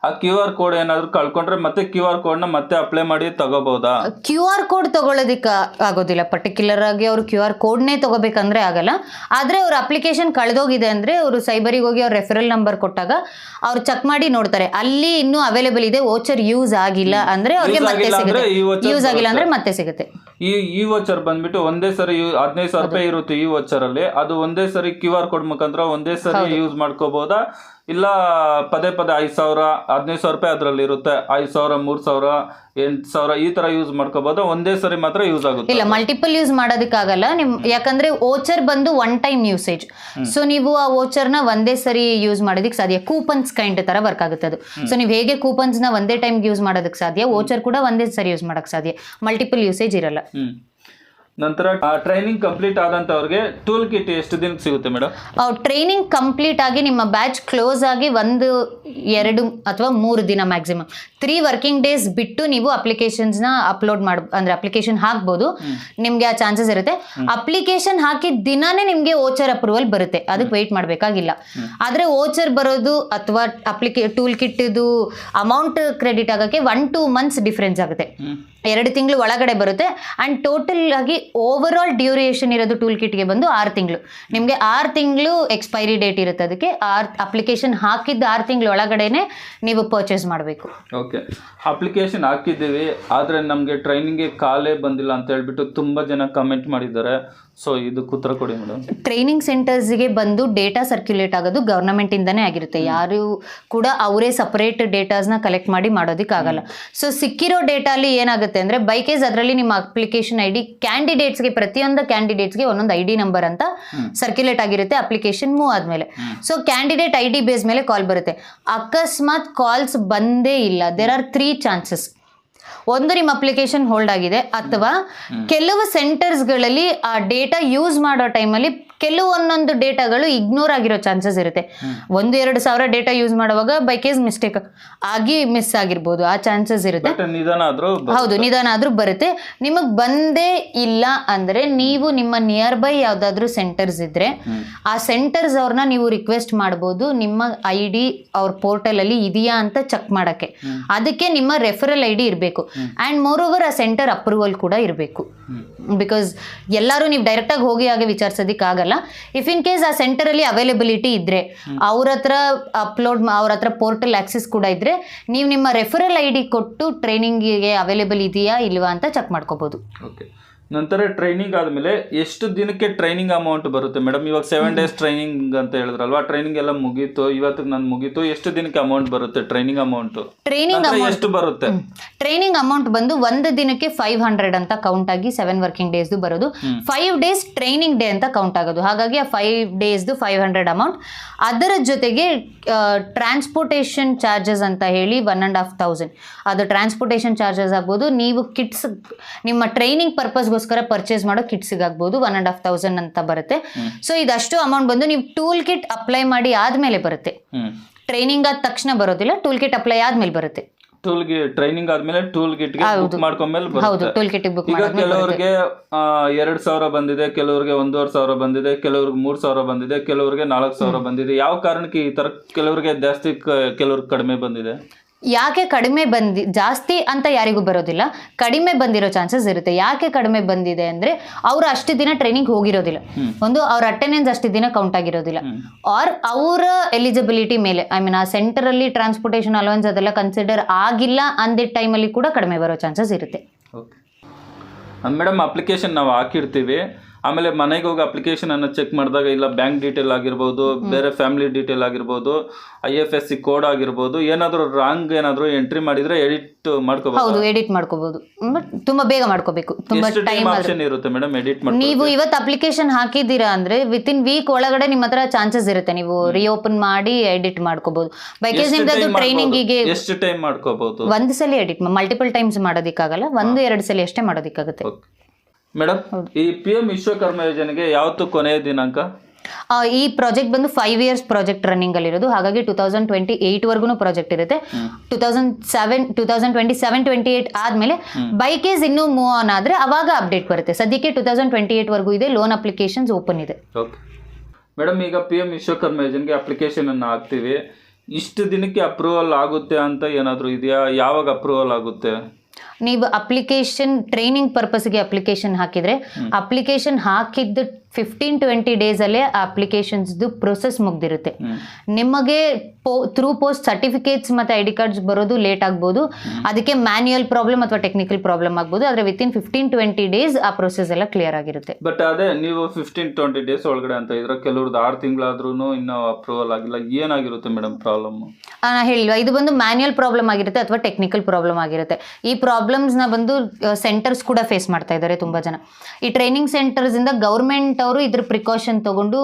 ಆ ಕ್ಯೂ ಆರ್ ಕೋಡ್ ಏನಾದ್ರು ಕಳ್ಕೊಂಡ್ರೆ ಮತ್ತೆ ಕ್ಯೂ ಆರ್ನ ಮತ್ತೆ ಅಪ್ಲೈ ಮಾಡಿ ತಗೋಬಹುದಾ ಕ್ಯೂ ಆರ್ ಕೋಡ್ ತಗೊಳ್ಳೋದಕ್ಕೆ ಆಗೋದಿಲ್ಲ. ಪರ್ಟಿಕ್ಯುಲರ್ ಆಗಿ ಅವರು ಕ್ಯೂ ಆರ್ ಕೋಡ್ನೇ ತಗೋಬೇಕಂದ್ರೆ ಆಗಲ್ಲ. ಆದ್ರೆ ಅವ್ರ ಅಪ್ಲಿಕೇಶನ್ ಕಳೆದೋಗಿದೆ ಅಂದ್ರೆ ಅವರು ಸೈಬರಿಗೆ ಹೋಗಿ ಅವ್ರ ರೆಫರಲ್ ನಂಬರ್ ಕೊಟ್ಟಾಗ ಅವ್ರು ಚೆಕ್ ಮಾಡಿ ನೋಡ್ತಾರೆ. ಅಲ್ಲಿ ಇನ್ನೂ ಅವೈಲೇಬಲ್ ಇದೆ. ವೋಚರ್ ಯೂಸ್ ಆಗಿಲ್ಲ ಅಂದ್ರೆ ಅವ್ರಿಗೆ Use ಮತ್ತೆ ಆಗಿಲ್ಲ ಅಂದ್ರೆ ಸಿಗುತ್ತೆ. ಈ voucher ಯೂಸ್ ಆಗಿಲ್ಲ ಅಂದ್ರೆ ಮತ್ತೆ ಸಿಗುತ್ತೆ. ಈ ಈ ವೋಚರ್ ಬಂದ್ಬಿಟ್ಟು ಒಂದೇ ಸರಿ ಹದಿನೈದು ಸಾವಿರ ರೂಪಾಯಿ ಇರುತ್ತೆ ಈ ವೋಚರ್ ಅಲ್ಲಿ. ಅದು ಒಂದೇ ಸರಿ ಕ್ಯೂ ಆರ್ ಕೋಡ್ ಮುಖಾಂತರ ಒಂದೇ ಸರಿ ಯೂಸ್ ಮಾಡ್ಕೋಬಹುದಾ ಇಲ್ಲ ಪದೇ ಪದೇ ಐದು ಸಾವಿರ ಹದಿನೈದು ಸಾವಿರ ರೂಪಾಯಿ ಅದರಲ್ಲಿ ಇರುತ್ತೆ. ಐದು ಸಾವಿರ ಮೂರು ಸಾವಿರ ಎಂಟು ಸಾವಿರ ಈ ತರ ಯೂಸ್ ಮಾಡ್ಕೋಬಹುದು ಒಂದೇ ಸರಿ ಮಾತ್ರ ಯೂಸ್ ಆಗುತ್ತೆ ಇಲ್ಲ ಮಲ್ಟಿಪಲ್ ಯೂಸ್ ಮಾಡೋದಕ್ಕಾಗಲ್ಲ. ನಿಮ್ ಯಾಕಂದ್ರೆ ಓಚರ್ ಬಂದು ಒನ್ ಟೈಮ್ ಯೂಸೇಜ್ ಸೊ ನೀವು ಆ ವೋಚರ್ನ ಒಂದೇ ಸರಿ ಯೂಸ್ ಮಾಡೋದಕ್ಕೆ ಸಾಧ್ಯ. ಕೂಪನ್ಸ್ ಕೈಂಡ್ ತರ ವರ್ಕ್ ಆಗುತ್ತೆ ಅದು. ಸೊ ನೀವು ಹೇಗೆ ಕೂಪನ್ಸ್ನ ಒಂದೇ ಟೈಮ್ ಯೂಸ್ ಮಾಡೋದಕ್ಕೆ ಸಾಧ್ಯ? ಓಚರ್ ಕೂಡ ಒಂದೇ ಸರಿ ಯೂಸ್ ಮಾಡಕ್ ಸಾಧ್ಯ. ಮಲ್ಟಿಪಲ್ ಯೂಸೇಜ್ ಇರಲ್ಲ. ನಂತರ ಟ್ರೈನಿಂಗ್ ಕಂಪ್ಲೀಟ್ ಆದಂತವ್ರಿಗೆ ಟೂಲ್ ಕಿಟ್ ಎಷ್ಟು ದಿನ ಸಿಗುತ್ತೆ ಮೇಡಮ್ ಟ್ರೈನಿಂಗ್ ಕಂಪ್ಲೀಟ್ ಆಗಿ ನಿಮ್ಮ ಬ್ಯಾಚ್ ಕ್ಲೋಸ್ ಆಗಿ ಒಂದು ಎರಡು ಅಥವಾ ಮೂರು ದಿನ ಮ್ಯಾಕ್ಸಿಮಮ್ ತ್ರೀ ವರ್ಕಿಂಗ್ ಡೇಸ್ ಬಿಟ್ಟು ನೀವು ಅಪ್ಲಿಕೇಶನ್ಸ್ನ ಅಪ್ಲೋಡ್ ಮಾಡ ಅಂದ್ರೆ ಅಪ್ಲಿಕೇಶನ್ ಹಾಕ್ಬೋದು. ನಿಮಗೆ ಆ ಚಾನ್ಸಸ್ ಇರುತ್ತೆ. ಅಪ್ಲಿಕೇಶನ್ ಹಾಕಿದ ದಿನಾನೇ ನಿಮಗೆ ಓಚರ್ ಅಪ್ರೂವಲ್ ಬರುತ್ತೆ. ಅದಕ್ಕೆ ವೆಯ್ಟ್ ಮಾಡಬೇಕಾಗಿಲ್ಲ. ಆದ್ರೆ ಓಚರ್ ಬರೋದು ಅಥವಾ ಅಪ್ಲಿಕೇ ಟೂಲ್ ಕಿಟ್ಟಿದು ಅಮೌಂಟ್ ಕ್ರೆಡಿಟ್ ಆಗೋಕ್ಕೆ ಒನ್ ಟೂ ಮಂತ್ಸ್ ಡಿಫ್ರೆನ್ಸ್ ಆಗುತ್ತೆ. ಎರಡು ತಿಂಗಳು ಒಳಗಡೆ ಬರುತ್ತೆ. ಆ್ಯಂಡ್ ಟೋಟಲ್ ಆಗಿ ಓವರ್ ಆಲ್ ಡ್ಯೂರೇಷನ್ ಇರೋದು ಟೂಲ್ ಕಿಟ್ಗೆ ಬಂದು ಆರು ತಿಂಗಳು. ನಿಮಗೆ ಆರು ತಿಂಗಳು ಎಕ್ಸ್ಪೈರಿ ಡೇಟ್ ಇರುತ್ತೆ ಅದಕ್ಕೆ. ಆರು ಅಪ್ಲಿಕೇಶನ್ ಹಾಕಿದ್ದು ಆರು ತಿಂಗಳು ಒಳಗಡೆನೆ ನೀವು ಪರ್ಚೇಸ್ ಮಾಡಬೇಕು. ಓಕೆ ಅಪ್ಲಿಕೇಶನ್ ಹಾಕಿದ್ದೀವಿ, ಆದರೆ ನಮಗೆ ಟ್ರೈನಿಂಗ್ಗೆ ಕಾಲೇ ಬಂದಿಲ್ಲ ಅಂತ ಹೇಳ್ಬಿಟ್ಟು ತುಂಬ ಜನ ಕಮೆಂಟ್ ಮಾಡಿದ್ದಾರೆ. ಸೊ ಇದಕ್ಕೆ ಉತ್ತರ ಕೊಡಿ ಮೇಡಮ್. ಟ್ರೈನಿಂಗ್ ಸೆಂಟರ್ಸ್ಗೆ ಬಂದು ಡೇಟಾ ಸರ್ಕ್ಯುಲೇಟ್ ಆಗೋದು ಗೌರ್ನಮೆಂಟಿಂದನೇ ಆಗಿರುತ್ತೆ. ಯಾರು ಕೂಡ ಅವರೇ ಸಪರೇಟ್ ಡೇಟಾಸ್ನ ಕಲೆಕ್ಟ್ ಮಾಡಿ ಮಾಡೋದಕ್ಕಾಗಲ್ಲ ಸೊ ಸಿಕ್ಕಿರೋ ಡೇಟಾಲಿ ಏನಾಗುತ್ತೆ ಅಂದ್ರೆ ಬೈಕೇಸ್ ಅದರಲ್ಲಿ ನಿಮ್ಮ ಅಪ್ಲಿಕೇಶನ್ ಐ ಡಿ ಕ್ಯಾಂಡಿಡೇಟ್ಸ್ಗೆ ಪ್ರತಿಯೊಂದು ಕ್ಯಾಂಡಿಡೇಟ್ಸ್ಗೆ ಒಂದೊಂದು ಐ ಡಿ ನಂಬರ್ ಅಂತ ಸರ್ಕ್ಯುಲೇಟ್ ಆಗಿರುತ್ತೆ ಅಪ್ಲಿಕೇಶನ್ ಮೂವ್ ಆದಮೇಲೆ. So candidate I D base ಮೇಲೆ ಕಾಲ್ ಬರುತ್ತೆ. ಅಕಸ್ಮಾತ್ ಕಾಲ್ಸ್ ಬಂದೇ ಇಲ್ಲ. ದೇರ್ ಆರ್ ತ್ರೀ ಚಾನ್ಸಸ್ ಒಂದು ನಿಮ್ಮ ಅಪ್ಲಿಕೇಶನ್ ಹೋಲ್ಡ್ ಆಗಿದೆ ಅಥವಾ ಕೆಲವು ಸೆಂಟರ್ಸ್ಗಳಲ್ಲಿ ಆ ಡೇಟಾ ಯೂಸ್ ಮಾಡೋ ಟೈಮಲ್ಲಿ ಕೆಲವೊಂದೊಂದು ಡೇಟಾಗಳು ಇಗ್ನೋರ್ ಆಗಿರೋ ಚಾನ್ಸಸ್ ಇರುತ್ತೆ. ಒಂದು ಎರಡು ಸಾವಿರ ಡೇಟಾ ಯೂಸ್ ಮಾಡುವಾಗ ಬೈ ಕೇಸ್ ಮಿಸ್ಟೇಕ್ ಆಗಿ ಮಿಸ್ ಆಗಿರ್ಬೋದು ಆ ಚಾನ್ಸಸ್ ಇರುತ್ತೆ. ಹೌದು ನಿಧಾನ ಆದ್ರೂ ಬರುತ್ತೆ. ನಿಮಗೆ ಬಂದೇ ಇಲ್ಲ ಅಂದ್ರೆ ನೀವು ನಿಮ್ಮ ನಿಯರ್ ಬೈ ಯಾವ್ದಾದ್ರು ಸೆಂಟರ್ಸ್ ಇದ್ರೆ ಆ ಸೆಂಟರ್ಸ್ ಅವ್ರನ್ನ ನೀವು ರಿಕ್ವೆಸ್ಟ್ ಮಾಡ್ಬೋದು ನಿಮ್ಮ ಐ ಡಿ ಅವ್ರ ಪೋರ್ಟಲ್ ಅಲ್ಲಿ ಇದೆಯಾ ಅಂತ ಚೆಕ್ ಮಾಡಕ್ಕೆ. ಅದಕ್ಕೆ ನಿಮ್ಮ ರೆಫರಲ್ ಐ ಡಿ ಇರಬೇಕು. ಇರಬೇಕು. ಆ್ಯಂಡ್ ಮೋರ್ ಓವರ್ ಆ ಸೆಂಟರ್ ಅಪ್ರೂವಲ್ ಕೂಡ ಇರಬೇಕು. ಬಿಕಾಸ್ ಎಲ್ಲರೂ ನೀವು ಡೈರೆಕ್ಟಾಗಿ ಹೋಗಿ ಹಾಗೆ ವಿಚಾರಿಸೋದಕ್ಕಾಗಲ್ಲ. ಇಫ್ ಇನ್ ಕೇಸ್ ಆ ಸೆಂಟರಲ್ಲಿ ಅವೈಲಬಿಲಿಟಿ ಇದ್ದರೆ ಅವ್ರ ಹತ್ರ ಅಪ್ಲೋಡ್ ಅವ್ರ ಹತ್ರ ಪೋರ್ಟಲ್ ಆಕ್ಸೆಸ್ ಕೂಡ ಇದ್ದರೆ ನೀವು ನಿಮ್ಮ ರೆಫರಲ್ ಐ ಡಿ ಕೊಟ್ಟು ಟ್ರೈನಿಂಗಿಗೆ ಅವೈಲೇಬಲ್ ಇದೆಯಾ ಇಲ್ವಾ ಅಂತ ಚೆಕ್ ಮಾಡ್ಕೋಬೋದು. ಓಕೆ ನಂತರ ಟ್ರೈನಿಂಗ್ ಆದಮೇಲೆ ಎಷ್ಟು ದಿನಕ್ಕೆ ಟ್ರೈನಿಂಗ್ ಅಮೌಂಟ್ ಬರುತ್ತೆ ಮೇಡಮ್ ಇವಾಗ ಸೆವೆನ್ ಡೇಸ್ ಟ್ರೈನಿಂಗ್ ಅಂತ ಹೇಳಿದ್ರಲ್ವಾ? ಟ್ರೈನಿಂಗ್ ಎಲ್ಲ ಮುಗೀತು ಇವತ್ತಿಗೆ ನಾನು ಮುಗೀತು ಎಷ್ಟು ದಿನಕ್ಕೆ ಅಮೌಂಟ್ ಬರುತ್ತೆ ಟ್ರೈನಿಂಗ್ ಅಮೌಂಟ್ ಟ್ರೈನಿಂಗ್ ಎಷ್ಟು ಬರುತ್ತೆ? ಟ್ರೈನಿಂಗ್ ಅಮೌಂಟ್ ಬಂದು ಒಂದು ದಿನಕ್ಕೆ ಫೈವ್ ಹಂಡ್ರೆಡ್ ಅಂತ ಕೌಂಟ್ ಆಗಿ ಸೆವೆನ್ ವರ್ಕಿಂಗ್ ಡೇಸ್ ಬರೋದು. ಫೈವ್ ಡೇಸ್ ಟ್ರೈನಿಂಗ್ ಡೇ ಅಂತ ಕೌಂಟ್ ಆಗೋದು. ಹಾಗಾಗಿ ಆ ಫೈವ್ ಡೇಸ್ದು ಫೈವ್ ಹಂಡ್ರೆಡ್ ಅಮೌಂಟ್ ಅದರ ಜೊತೆಗೆ ಟ್ರಾನ್ಸ್ಪೋರ್ಟೇಷನ್ ಚಾರ್ಜಸ್ ಅಂತ ಹೇಳಿ ಒನ್ ಆ್ಯಂಡ್ ಹಾಫ್ ತೌಸಂಡ್ ಅದು ಟ್ರಾನ್ಸ್ಪೋರ್ಟೇಷನ್ ಚಾರ್ಜಸ್ ಆಗ್ಬೋದು. ನೀವು ಕಿಟ್ಸ್ ನಿಮ್ಮ ಟ್ರೈನಿಂಗ್ ಪರ್ಪಸ್ಗೋಸ್ಕರ ಪರ್ಚೇಸ್ ಮಾಡೋ ಕಿಟ್ ಸಿಗಬಹುದು ಒನ್ ಆ್ಯಂಡ್ ಹಾಫ್ ತೌಸಂಡ್ ಅಂತ ಬರುತ್ತೆ. ಸೊ ಇದಷ್ಟು ಅಮೌಂಟ್ ಬಂದು ನೀವು ಟೂಲ್ ಕಿಟ್ ಅಪ್ಲೈ ಮಾಡಿ ಆದಮೇಲೆ ಬರುತ್ತೆ. ಟ್ರೈನಿಂಗ್ ಆದ ತಕ್ಷಣ ಬರೋದಿಲ್ಲ ಟೂಲ್ ಕಿಟ್ ಅಪ್ಲೈ ಆದ್ಮೇಲೆ ಬರುತ್ತೆ. ಟೂಲ್ ಟ್ರೈನಿಂಗ್ ಆದ್ಮೇಲೆ ಟೂಲ್ ಬುಕ್ ಮಾಡ್ಕೊಂಡ್ಮೇಲೆ ಹೌದು ಟೂಲ್ ಕಿಟ್ ಬುಕ್ ಈಗ ಕೆಲವರಿಗೆ ಎರಡ್ ಸಾವಿರ ಬಂದಿದೆ ಕೆಲವರಿಗೆ ಒಂದೂವರೆ ಸಾವಿರ ಬಂದಿದೆ ಕೆಲವ್ರಿಗೆ ಮೂರ್ ಸಾವಿರ ಬಂದಿದೆ ಕೆಲವರಿಗೆ ನಾಲ್ಕು ಸಾವಿರ ಬಂದಿದೆ. ಯಾವ ಕಾರಣಕ್ಕೆ ಈ ತರ ಕೆಲವರಿಗೆ ಜಾಸ್ತಿ ಕೆಲವ್ರಿಗೆ ಕಡಿಮೆ ಬಂದಿದೆ? ಯಾಕೆ ಕಡಿಮೆ ಬಂದಿ ಜಾಸ್ತಿ ಅಂತ ಯಾರಿಗೂ ಬರೋದಿಲ್ಲ ಕಡಿಮೆ ಬಂದಿರೋ ಚಾನ್ಸಸ್ ಇರುತ್ತೆ. ಯಾಕೆ ಕಡಿಮೆ ಬಂದಿದೆ ಅಂದ್ರೆ ಅವರು ಅಷ್ಟು ದಿನ ಟ್ರೈನಿಂಗ್ ಹೋಗಿರೋದಿಲ್ಲ. ಒಂದು ಅವ್ರ ಅಟೆಂಡೆನ್ಸ್ ಅಷ್ಟು ದಿನ ಕೌಂಟ್ ಆಗಿರೋದಿಲ್ಲ. ಆರ್ ಅವರ ಎಲಿಜಿಬಿಲಿಟಿ ಮೇಲೆ ಐ ಮೀನ್ ಆ ಸೆಂಟರ್ ಅಲ್ಲಿ ಟ್ರಾನ್ಸ್ಪೋರ್ಟೇಷನ್ ಅಲೋವೆನ್ಸ್ ಅದೆಲ್ಲ ಕನ್ಸಿಡರ್ ಆಗಿಲ್ಲ ಅಂದಿದ್ದ ಟೈಮಲ್ಲಿ ಕೂಡ ಕಡಿಮೆ ಬರೋ ಚಾನ್ಸಸ್ ಇರುತ್ತೆ. ಮೇಡಮ್ ಅಪ್ಲಿಕೇಶನ್ ನಾವು ಹಾಕಿರ್ತೀವಿ. ಆಮೇಲೆ ಮನೆಗೆ ಹೋಗಿ ಅಪ್ಲಿಕೇಶನ್ ಅನ್ನು ಚೆಕ್ ಮಾಡಿದಾಗ ಇಲ್ಲ ಬ್ಯಾಂಕ್ ಡೀಟೇಲ್ ಆಗಿರ್ಬೋದು ಬೇರೆ ಫ್ಯಾಮಿಲಿ ಡೀಟೇಲ್ ಆಗಿರ್ಬೋದು I F S C code ಆಗಿರ್ಬೋದು ಏನಾದರೂ ರಾಂಗ್ ಏನಾದರೂ ಎಂಟ್ರಿ ಮಾಡಿದ್ರೆ ಎಡಿಟ್ ಮಾಡ್ಕೋಬಹುದು ಹೌದು ಎಡಿಟ್ ಮಾಡ್ಕೋಬಹುದು ಬಟ್ ತುಂಬಾ ಬೇಗ ಮಾಡ್ಕೋಬೇಕು. ತುಂಬಾ ಎಷ್ಟು ಟೈಮ್ ಟೈಮ್ ಆಪ್ಷನ್ ಇರುತ್ತೆ ಮೇಡಮ್ ಎಡಿಟ್ ಮಾಡಿ ನೀವು ಇವತ್ತು ಅಪ್ಲಿಕೇಶನ್ ಹಾಕಿದ್ದೀರಾ ಅಂದ್ರೆ ವಿತ್ ಇನ್ ವೀಕ್ ಒಳಗಡೆ ನಿಮ್ಮ ಹತ್ರ ಚಾನ್ಸಸ್ ಇರುತ್ತೆ. ನೀವು ರಿಓಪನ್ ಮಾಡಿ ಎಡಿಟ್ ಮಾಡ್ಕೋಬಹುದು ಬೈಕೇಸ್ ಟ್ರೈನಿಂಗ್ ಟ್ರೈನಿಂಗಿಗೆ ಎಷ್ಟು ಟೈಮ್ ಮಾಡ್ಕೋಬಹುದು ಒಂದು ಸಲ ಎಡಿಟ್ ಮಲ್ಟಿಪಲ್ ಟೈಮ್ಸ್ ಮಾಡೋದಕ್ಕಾಗಲ್ಲ. ಒಂದು ಎರಡು ಸಲ ಅಷ್ಟೇ ಮಾಡೋದಕ್ಕಾಗುತ್ತೆ. ಮೇಡಮ್ ಈ ಪಿ ಎಂ ವಿಶ್ವಕರ್ಮ ಯೋಜನೆಗೆ ಯಾವತ್ತು ಕೊನೆಯ ದಿನಾಂಕ? ಆ, ಈ ಪ್ರಾಜೆಕ್ಟ್ ಬಂದು ಫೈವ್ ಇಯರ್ಸ್ ಪ್ರಾಜೆಕ್ಟ್ ರನ್ನಿಂಗ್ ಅಲ್ಲಿ ಇರೋದು. ಹಾಗಾಗಿ ಟೂ ತೌಸಂಡ್ ಟ್ವೆಂಟಿ ಏಟ್ ವರ್ಗೂ ಪ್ರಾಜೆಕ್ಟ್ ಇರುತ್ತೆ. Two thousand seven two thousand twenty seven twenty eight ಆದ್ಮೇಲೆ ಬೈಕೇಸ್ ಇನ್ನೂ ಮೂವ್ ಆನ್ ಆದ್ರೆ ಅವಾಗ ಅಪ್ಡೇಟ್ ಬರುತ್ತೆ. ಸದ್ಯಕ್ಕೆ ಟೂ ತೌಸಂಡ್ ಟ್ವೆಂಟಿ ಏಟ್ ವರ್ಗೂ ಇದೆ ಲೋನ್ ಅಪ್ಲಿಕೇಶನ್ಸ್ ಓಪನ್ ಇದೆ. ಓಕೆ ಮೇಡಮ್ ಈಗ ಪಿ ಎಂ ವಿಶ್ವಕರ್ಮ ಯೋಜನೆಗೆ ಅಪ್ಲಿಕೇಶನ್ ಅನ್ನು ಹಾಕ್ತೀವಿ. ಇಷ್ಟು ದಿನಕ್ಕೆ ಅಪ್ರೂವಲ್ ಆಗುತ್ತೆ ಅಂತ ಏನಾದರೂ ಇದೆಯಾ? ಯಾವಾಗ ಅಪ್ರೂವಲ್ ಆಗುತ್ತೆ? ನೀವು ಅಪ್ಲಿಕೇಶನ್ ಟ್ರೈನಿಂಗ್ ಪರ್ಪಸ್ಗೆ ಅಪ್ಲಿಕೇಶನ್ ಹಾಕಿದ್ರೆ ಅಪ್ಲಿಕೇಶನ್ ಹಾಕಿದ್ದು ಫಿಫ್ಟೀನ್ ಟ್ವೆಂಟಿ ಡೇಸಲ್ಲೇ ಆ ಅಪ್ಲಿಕೇಶನ್ಸ್ದು ಪ್ರೊಸೆಸ್ ಮುಗ್ದಿರುತ್ತೆ. ನಿಮಗೆ ಪೋ ಥ್ರೂ ಪೋಸ್ಟ್ ಸರ್ಟಿಫಿಕೇಟ್ಸ್ ಮತ್ತು ಐ ಡಿ ಕಾರ್ಡ್ಸ್ ಬರೋದು ಲೇಟ್ ಆಗ್ಬೋದು. ಅದಕ್ಕೆ ಮ್ಯಾನ್ಯುಯಲ್ ಪ್ರಾಬ್ಲಮ್ ಅಥವಾ ಟೆಕ್ನಿಕಲ್ ಪ್ರಾಬ್ಲಮ್ ಆಗ್ಬೋದು. ಆದರೆ ವಿತಿನ್ ಫಿಫ್ಟೀನ್ ಟ್ವೆಂಟಿ ಡೇಸ್ ಆ ಪ್ರೊಸೆಸ್ ಎಲ್ಲ ಕ್ಲಿಯರ್ ಆಗಿರುತ್ತೆ. ಬಟ್ ಅದೇ ನೀವು ಫಿಫ್ಟೀನ್ ಟ್ವೆಂಟಿ ಡೇಸ್ ಒಳಗಡೆ ಅಂತ ಇದ್ರೆ ಕೆಲವ್ರದ್ದು ಆರು ತಿಂಗಳಾದ್ರೂ ಇನ್ನೂ ಅಪ್ರೂವಲ್ ಆಗಿಲ್ಲ. ಏನಾಗಿರುತ್ತೆ ಮೇಡಮ್ ಪ್ರಾಬ್ಲಮ್ ನಾನು ಹೇಳಿಲ್ವಾ? ಇದು ಬಂದು ಮ್ಯಾನ್ಯುಯಲ್ ಪ್ರಾಬ್ಲಮ್ ಆಗಿರುತ್ತೆ ಅಥವಾ ಟೆಕ್ನಿಕಲ್ ಪ್ರಾಬ್ಲಮ್ ಆಗಿರುತ್ತೆ. ಈ ಪ್ರಾಬ್ಲಮ್ಸ್ನ ಬಂದು ಸೆಂಟರ್ಸ್ ಕೂಡ ಫೇಸ್ ಮಾಡ್ತಾ ಇದ್ದಾರೆ ತುಂಬ ಜನ. ಈ ಟ್ರೈನಿಂಗ್ ಸೆಂಟರ್ಸಿಂದ ಗೌರ್ಮೆಂಟ್ ಅವರು ಇದ್ರ ಪ್ರಿಕಾಷನ್ ತಗೊಂಡು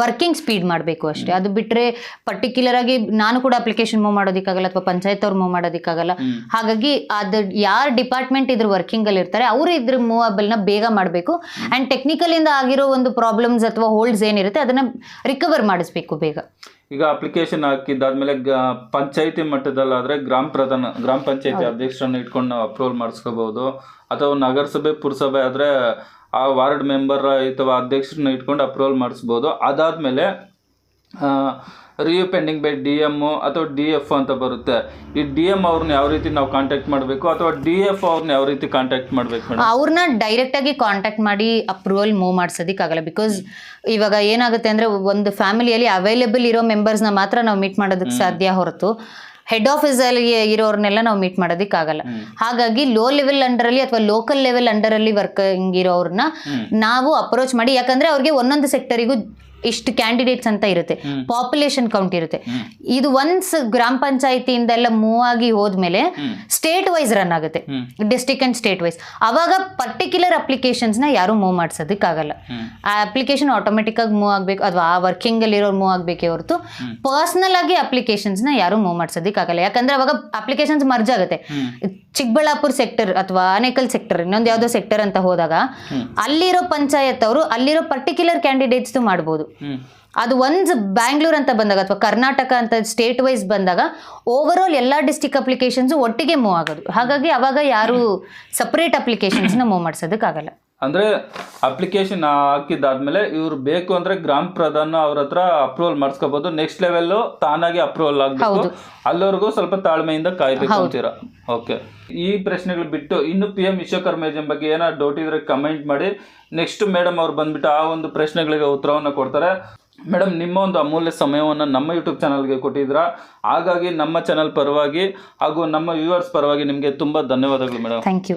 ವರ್ಕಿಂಗ್ ಸ್ಪೀಡ್ ಮಾಡಬೇಕು ಅಷ್ಟೇ. ಅದು ಬಿಟ್ಟರೆ ಪರ್ಟಿಕ್ಯುಲರ್ ಆಗಿ ನಾನು ಕೂಡ ಅಪ್ಲಿಕೇಶನ್ ಮೂವ್ ಮಾಡೋದಕ್ಕಾಗಲ್ಲ ಅಥವಾ ಪಂಚಾಯತ್ ಅವ್ರು ಮೂವ್ ಮಾಡೋದಕ್ಕಾಗಲ್ಲ ಹಾಗಾಗಿ ಅದು ಯಾರು ಡಿಪಾರ್ಟ್ಮೆಂಟ್ ಇದ್ರ ವರ್ಕಿಂಗ್ ಅಲ್ಲಿ ಇರ್ತಾರೆ ಅವರು ಇದ್ರ ಮೂವಬಲ್ನ ಬೇಗ ಮಾಡಬೇಕು. ಅಂಡ್ ಟೆಕ್ನಿಕಲ್ ಇಂದ ಆಗಿರೋ ಒಂದು ಪ್ರಾಬ್ಲಮ್ಸ್ ಅಥವಾ ಹೋಲ್ಡ್ಸ್ ಏನಿರುತ್ತೆ ಅದನ್ನ ರಿಕವರ್ ಮಾಡಿಸ್ಬೇಕು ಬೇಗ. ಈಗ ಅಪ್ಲಿಕೇಶನ್ ಹಾಕಿದ್ದಾದ್ಮೇಲೆ ಪಂಚಾಯತಿ ಮಟ್ಟದಲ್ಲಾದ್ರೆ ಗ್ರಾಮ ಪ್ರಧಾನ ಗ್ರಾಮ ಪಂಚಾಯತಿ ಅಧ್ಯಕ್ಷರನ್ನ ಇಟ್ಕೊಂಡು ನಾವು ಅಪ್ರೂವಲ್ ಮಾಡಿಸ್ಕೋಬಹುದು ಅಥವಾ ನಗರಸಭೆ ಪುರಸಭೆ ಆದ್ರೆ ಆ ವಾರ್ಡ್ ಮೆಂಬರ್ ಅಥವಾ ಅಧ್ಯಕ್ಷರನ್ನ ಇಟ್ಕೊಂಡು ಅಪ್ರೂವಲ್ ಮಾಡಿಸ್ಬೋದು. ಅದಾದಮೇಲೆ review pending by D M ಅಥವಾ ಡಿ ಎಫ್ ಅಂತ ಬರುತ್ತೆ. ಈ ಡಿ ಎಂ ಅವ್ರನ್ನ ಯಾವ ರೀತಿ ನಾವು ಕಾಂಟ್ಯಾಕ್ಟ್ ಮಾಡಬೇಕು ಅಥವಾ ಡಿ ಎಫ್ ಅವ್ರನ್ನ ಯಾವ ರೀತಿ ಕಾಂಟ್ಯಾಕ್ಟ್ ಮಾಡಬೇಕು ಅವ್ರನ್ನ ಡೈರೆಕ್ಟ್ ಆಗಿ ಕಾಂಟ್ಯಾಕ್ಟ್ ಮಾಡಿ ಅಪ್ರೂವಲ್ ಮೂವ್ ಮಾಡಿಸೋದಕ್ಕಾಗಲ್ಲ ಬಿಕಾಸ್ ಇವಾಗ ಏನಾಗುತ್ತೆ ಅಂದ್ರೆ ಒಂದು ಫ್ಯಾಮಿಲಿಯಲ್ಲಿ ಅವೈಲೇಬಲ್ ಇರೋ ಮೆಂಬರ್ಸ್ನ ಮಾತ್ರ ನಾವು ಮೀಟ್ ಮಾಡೋದಕ್ಕೆ ಸಾಧ್ಯ ಹೊರತು. ಹೆಡ್ ಆಫೀಸಲ್ಲಿ ಇರೋರ್ನೆಲ್ಲ ನಾವು ಮೀಟ್ ಮಾಡೋದಕ್ಕಾಗಲ್ಲ. ಹಾಗಾಗಿ ಲೋ ಲೆವೆಲ್ ಅಂಡರ್ ಅಲ್ಲಿ ಅಥವಾ ಲೋಕಲ್ ಲೆವೆಲ್ ಅಂಡರ್ ಅಲ್ಲಿ ವರ್ಕಿಂಗ್ ಇರೋರ್ನ ನಾವು ಅಪ್ರೋಚ್ ಮಾಡಿ. ಯಾಕಂದ್ರೆ ಅವ್ರಿಗೆ ಒಂದೊಂದು ಸೆಕ್ಟರಿಗೂ ಇಷ್ಟು ಕ್ಯಾಂಡಿಡೇಟ್ಸ್ ಅಂತ ಇರುತ್ತೆ. ಪಾಪ್ಯುಲೇಷನ್ ಕೌಂಟ್ ಇರುತ್ತೆ. ಇದು ಒನ್ಸ್ ಗ್ರಾಮ ಪಂಚಾಯತಿಯಿಂದ ಎಲ್ಲ ಮೂವ್ ಆಗಿ ಹೋದ್ಮೇಲೆ ಸ್ಟೇಟ್ ವೈಸ್ ರನ್ ಆಗುತ್ತೆ. ಡಿಸ್ಟಿಕ್ ಅಂಡ್ ಸ್ಟೇಟ್ ವೈಸ್ ಅವಾಗ ಪರ್ಟಿಕ್ಯುಲರ್ ಅಪ್ಲಿಕೇಶನ್ಸ್ನ ಯಾರು ಮೂವ್ ಮಾಡ್ಸೋದಕ್ಕಾಗಲ್ಲ. ಆ ಅಪ್ಲಿಕೇಶನ್ ಆಟೋಮೆಟಿಕ್ ಆಗಿ ಮೂವ್ ಆಗಬೇಕು ಅಥವಾ ಆ ವರ್ಕಿಂಗ್ ಅಲ್ಲಿರೋರು ಮೂವ್ ಆಗ್ಬೇಕೇ ಹೊರತು ಪರ್ಸನಲ್ ಆಗಿ ಅಪ್ಲಿಕೇಶನ್ಸ್ನ ಯಾರು ಮೂವ್ ಮಾಡ್ಸೋದಕ್ಕಾಗಲ್ಲ. ಯಾಕಂದ್ರೆ ಅವಾಗ ಅಪ್ಲಿಕೇಶನ್ಸ್ ಮರ್ಜ್ ಆಗುತ್ತೆ. ಚಿಕ್ಕಬಳ್ಳಾಪುರ ಸೆಕ್ಟರ್ ಅಥವಾ ಆನೇಕಲ್ ಸೆಕ್ಟರ್ ಇನ್ನೊಂದು ಯಾವುದೋ ಸೆಕ್ಟರ್ ಅಂತ ಹೋದಾಗ ಅಲ್ಲಿರೋ ಪಂಚಾಯತ್ ಅವರು ಅಲ್ಲಿರೋ ಪರ್ಟಿಕ್ಯುಲರ್ ಕ್ಯಾಂಡಿಡೇಟ್ಸ್ ಮಾಡ್ಬೋದು. ಅದು ಒಂದ್ ಬ್ಯಾಂಗ್ಳೂರ್ ಅಂತ ಬಂದಾಗ ಅಥವಾ ಕರ್ನಾಟಕ ಅಂತ ಸ್ಟೇಟ್ ವೈಸ್ ಬಂದಾಗ ಓವರ್ ಆಲ್ ಎಲ್ಲ ಡಿಸ್ಟಿಕ್ ಅಪ್ಲಿಕೇಶನ್ಸ್ ಒಟ್ಟಿಗೆ ಮೂವ್ ಆಗೋದು. ಹಾಗಾಗಿ ಅವಾಗ ಯಾರು ಸಪ್ರೇಟ್ನ ಮೂವ್ ಮಾಡ್ಸೋದಕ್ಕಾಗಲ್ಲ. ಅಂದ್ರೆ ಅಪ್ಲಿಕೇಶನ್ ಹಾಕಿದ್ದಾದ್ಮೇಲೆ ಇವ್ರು ಬೇಕು ಅಂದ್ರೆ ಗ್ರಾಮ ಪ್ರಧಾನ ಅವ್ರ ಹತ್ರ ಅಪ್ರೂವಲ್ ಮಾಡಿಸ್ಕೋಬಹುದು ನೆಕ್ಸ್ಟ್ ಲೆವೆಲ್ ತಾನಾಗಿ ಅಪ್ರೂವಲ್ ಆಗ್ಬೇಕು. ಅಲ್ಲವರೆಗೂ ಸ್ವಲ್ಪ ತಾಳ್ಮೆಯಿಂದ ಕಾಯ್ಬೇಕು ಅಂತೀರಾ? ಓಕೆ ಈ ಪ್ರಶ್ನೆಗಳು ಬಿಟ್ಟು ಇನ್ನು ಪಿ ಎಂ ವಿಶ್ವಕರ್ಮ ಯೋಜನೆ ಬಗ್ಗೆ ಏನಾದ್ರು ಡೌಟ್ ಇದ್ರೆ ಕಮೆಂಟ್ ಮಾಡಿ. ನೆಕ್ಸ್ಟ್ ಮೇಡಮ್ ಅವ್ರು ಬಂದ್ಬಿಟ್ಟು ಆ ಒಂದು ಪ್ರಶ್ನೆಗಳಿಗೆ ಉತ್ತರವನ್ನು ಕೊಡ್ತಾರೆ. ಮೇಡಮ್ ನಿಮ್ಮ ಒಂದು ಅಮೂಲ್ಯ ಸಮಯವನ್ನು ನಮ್ಮ ಯೂಟ್ಯೂಬ್ ಚಾನಲ್ಗೆ ಕೊಟ್ಟಿದ್ರ ಹಾಗಾಗಿ ನಮ್ಮ ಚಾನಲ್ ಪರವಾಗಿ ಹಾಗೂ ನಮ್ಮ ವ್ಯೂವರ್ಸ್ ಪರವಾಗಿ ನಿಮಗೆ ತುಂಬ ಧನ್ಯವಾದಗಳು ಮೇಡಮ್ ಥ್ಯಾಂಕ್ ಯು